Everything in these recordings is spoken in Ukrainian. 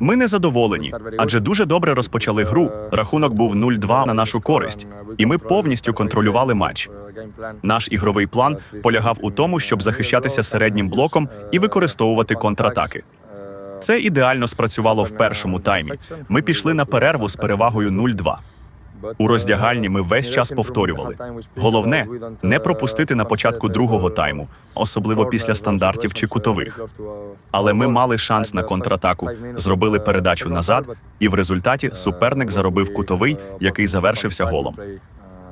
Ми не задоволені, адже дуже добре розпочали гру. Рахунок був 0-2 на нашу користь, і ми повністю контролювали матч. Наш ігровий план полягав у тому, щоб захищатися середнім блоком і використовувати контратаки. Це ідеально спрацювало в першому таймі. Ми пішли на перерву з перевагою 0-2. У роздягальні ми весь час повторювали. Головне не пропустити на початку другого тайму, особливо після стандартів чи кутових. Але ми мали шанс на контратаку, зробили передачу назад, і в результаті суперник заробив кутовий, який завершився голом.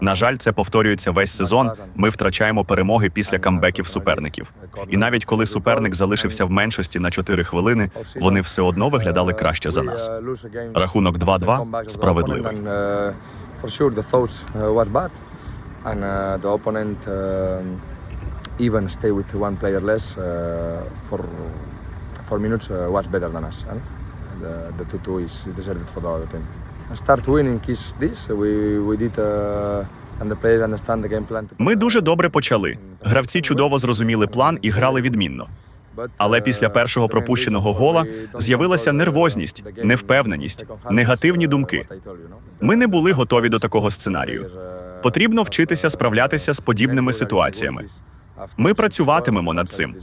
На жаль, це повторюється весь сезон. Ми втрачаємо перемоги після камбеків суперників. І навіть коли суперник залишився в меншості на 4 хвилини, вони все одно виглядали краще за нас. Рахунок 2-2 справедливий. Uh, For sure, the thoughts uh, was bad, and uh, the opponent um, even stay with one player less uh, for four minutes uh, was better than us. And the the two two is deserved for the other team. Start winning is this. We we did. Uh. Ми дуже добре почали. Гравці чудово зрозуміли план і грали відмінно. Але після першого пропущеного гола з'явилася нервозність, невпевненість, негативні думки. Ми не були готові до такого сценарію. Потрібно вчитися справлятися з подібними ситуаціями. Ми працюватимемо над цим.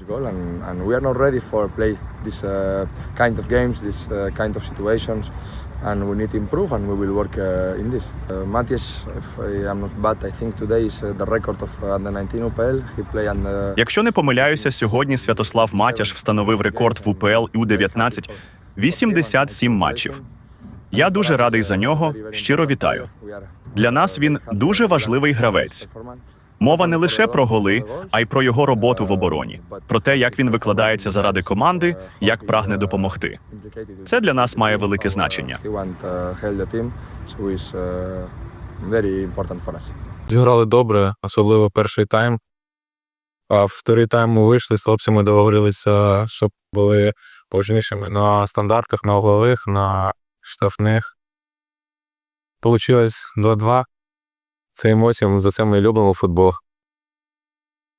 And we uh, uh, need to improve, and we will work uh, in this. Uh, Matias, if I am not bad, I think today is uh, the record of uh, under 19 UPL. He play under. Якщо не помиляюся, сьогодні Святослав Матяш встановив рекорд в УПЛ У-19 – 87 матчів. Я дуже радий за нього. Щиро вітаю. Для нас він дуже важливий гравець. Мова не лише про голи, а й про його роботу в обороні, про те, як він викладається заради команди, як прагне допомогти. Це для нас має велике значення. Зіграли добре, особливо перший тайм. А в вторий тайм ми вийшли з хлопцями, договорилися, щоб були поважнішими на стандартах, на углових, на штрафних. Получилось 2-2. Це емоціям, за це ми любимо футбол.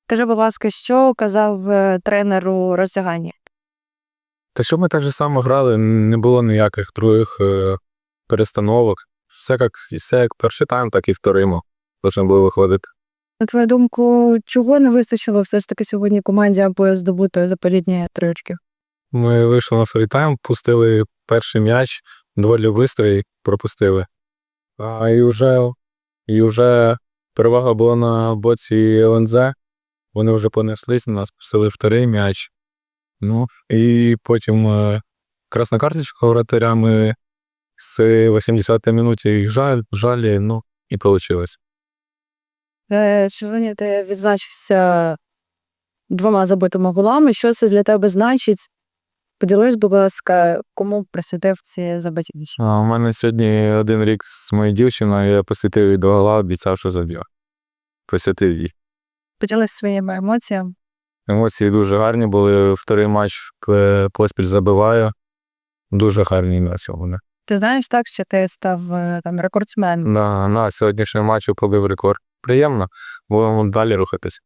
Скажи, будь ласка, що казав е, тренер у роздяганні? Та щоб ми так же само грали, не було ніяких других е, перестановок. Все як, все як перший тайм, так і вторий ми повинні були виходити. На твою думку, чого не вистачило все ж таки сьогодні команді, аби здобути заповідні три очки? Ми вийшли на фрітайм, пустили перший м'яч, доволі швидко і пропустили. А і вже, і вже перевага була на боці ЛНЗ. Вони вже понеслись на нас, пустили вторий м'яч. Ну, і потім е, красна карточка вратаря ми з 80-ї минуті їх жаль, жалі, ну, і вийшло. Сьогодні ти відзначився двома забитими голами. Що це для тебе значить? Поділись, будь ласка, кому присвятив ці забиті у мене сьогодні один рік з моєю дівчиною, я посвятив їй до гола, обіцяв, що заб'ю. Посвятив їй. Поділись своїми емоціями. Емоції дуже гарні були. Вторий матч е, поспіль забиваю. Дуже гарні на сьогодні. Ти знаєш так, що ти став е, там рекордсменом? На, на сьогоднішньому матчі побив рекорд. Приємно, будемо далі рухатись.